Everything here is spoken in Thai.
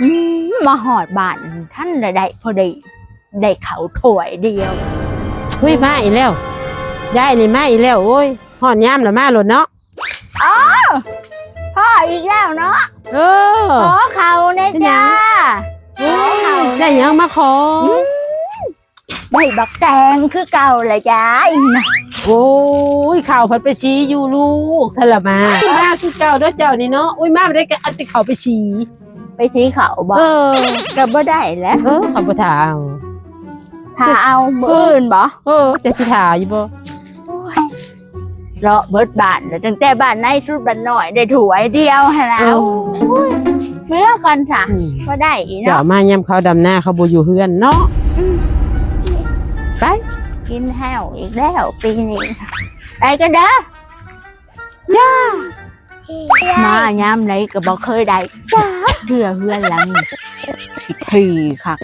อืมมาหอดบ้านท่านได้ได้พอดีได้เขาวถ้วยเดียวเฮ้ยมาอีกแล้วยายนี่มาอีกแล้วโอ้ยหอนยามแล้วมาโลดเนาะพ่ออีกแล้วเนาะเออขอเขาในอยจ้าโอ้ยได้หยังมาขอได้บักแตงคือเก่าเลยจ้าอีนะโอ้ยข่าวเพัดไปชี้อยู่ลูกสละมามาคือเก่าเด้วยเจ้านี่เนาะอุ้ยมาบ่ได้ก็เอาแต่เขาไปชี้ ไปชี้เขาบอกเออก็บ่ได้แล้วเออเขาบ่ถาเอาถ้าเอามืออื่นบ่เออจะสิถาอยู่บ่เลาะเบิดบ้านแล้วตั้งแต่บ้านในสุดบ้านน้อยได้ถ้วยเดียวให้แล้วเมื่อกันจ้ะอืมก็ได้อีเจ้าเนาะมายามเขาดำหน้าเขาบ่อยู่เฮือนเนาะไปกินแห้วอีกแล้วปีนี้ไปกันเด้อจ้า มายามไหนก็บอกเคยได้จ้า เถื่อเพื่อนหลังผิทีค่ะ